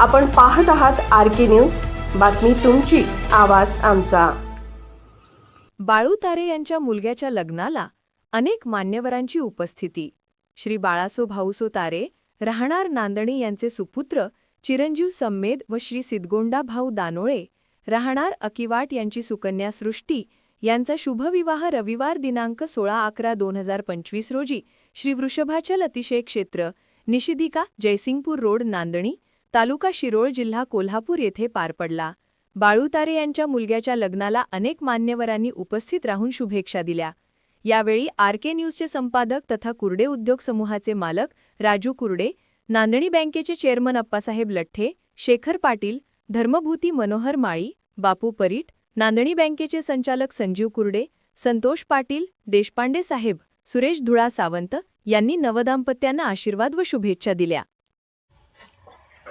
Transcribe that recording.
आपण पाहत आहात आर के न्यूज. बातमी तुमची आवाज आमचा. बाळू तारे यांच्या मुलग्याच्या लग्नाला अनेक मान्यवरांची उपस्थिती. श्री बाळासो भाऊसो तारे राहणार नांदणी यांचे सुपुत्र चिरंजीव सम्मेद व श्री सिद्धगोंडा भाऊ दानोळे राहणार अकिवाट यांची सुकन्या सृष्टी यांचा शुभविवाह रविवार दिनांक सोळा अकरा दोन हजार पंचवीस रोजी श्री वृषभाचल अतिशय क्षेत्र निशिदिका जयसिंगपूर रोड नांदणी तालुका शिरोळ जिल्हा कोल्हापूर येथे पार पडला. बाळूतारे यांच्या मुलग्याच्या लग्नाला अनेक मान्यवरांनी उपस्थित राहून शुभेच्छा दिल्या. यावेळी आर के न्यूजचे संपादक तथा कुर्डे उद्योग समूहाचे मालक राजू कुर्डे नांदणी बँकेचे चेअरमन अप्पासाहेब लठ्ठे शेखर पाटील धर्मभूती मनोहर माळी बापू परीट नांदणी बँकेचे संचालक संजीव कुर्डे संतोष पाटील देशपांडे साहेब सुरेश धुळा सावंत यांनी नवदाम्पत्यांना आशीर्वाद व शुभेच्छा दिल्या.